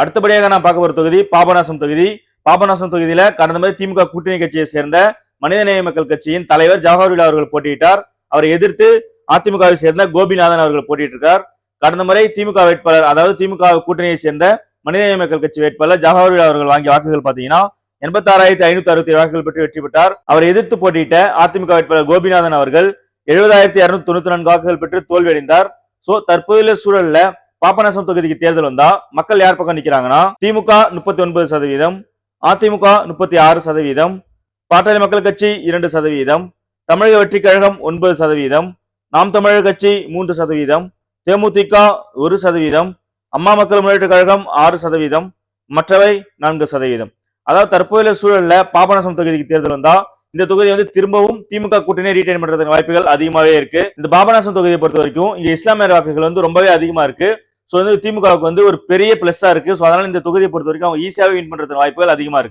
அடுத்தபடியாக நான் பார்க்க போற தொகுதி பாபநாசம் தொகுதி. பாபநாசம் தொகுதியில கடந்த முறை திமுக கூட்டணி கட்சியை சேர்ந்த மனிதநேய மக்கள் கட்சியின் தலைவர் ஜவஹர்லால் அவர்கள் போட்டியிட்டார். அவரை எதிர்த்து அதிமுகவை சேர்ந்த கோபிநாதன் அவர்கள் போட்டியிட்டிருக்கார். கடந்த முறை திமுக வேட்பாளர் அதாவது திமுக கூட்டணியை சேர்ந்த மனிதநேய மக்கள் கட்சி வேட்பாளர் ஜவஹர்லால் அவர்கள் வாங்கிய வாக்குகள் பாத்தீங்கன்னா எண்பத்தாறாயிரத்தி ஐநூத்தி அறுபத்தி வாக்குகள் பெற்று வெற்றி பெற்றார். அவரை எதிர்த்து போட்டியிட்ட அதிமுக வேட்பாளர் கோபிநாதன் அவர்கள் எழுபதாயிரத்தி இருநூத்தி தொண்ணூத்தி நான்கு வாக்குகள் பெற்று தோல்வியடைந்தார். சோ தற்போதைய சூழல்ல பாபநாசம் தொகுதிக்கு தேர்தல் வந்தா மக்கள் யார் பக்கம் நிக்கிறாங்கன்னா திமுக முப்பத்தி ஒன்பது சதவீதம் அதிமுக முப்பத்தி ஆறு சதவீதம் பாட்டாளி மக்கள் கட்சி இரண்டு சதவீதம் தமிழக வெற்றி கழகம் ஒன்பது சதவீதம் நாம் தமிழர் கட்சி மூன்று சதவீதம் தேமுதிக ஒரு சதவீதம் அம்மா மக்கள் முன்னேற்ற கழகம் ஆறு சதவீதம் மற்றவை நான்கு சதவீதம். அதாவது தற்போதைய சூழல்ல பாபநாசம் தொகுதிக்கு தேர்தல் வந்தா இந்த தொகுதி வந்து திரும்பவும் திமுக கூட்டணி ரீடைன் பண்றதுக்கு வாய்ப்புகள் அதிகமாவே இருக்கு. இந்த பாபநாசம் தொகுதியை பொறுத்த வரைக்கும் இங்க இஸ்லாமியர் வாக்குகள் வந்து ரொம்பவே அதிகமா இருக்கு. ஸோ வந்து திமுகவுக்கு வந்து ஒரு பெரிய ப்ளஸ்ஸாக இருக்கு. ஸோ அதனால் இந்த தொகுதியை பொறுத்த வரைக்கும் அவங்க ஈஸியாகவே வின் பண்றதுக்கு வாய்ப்புகள் அதிகமாக இருக்குது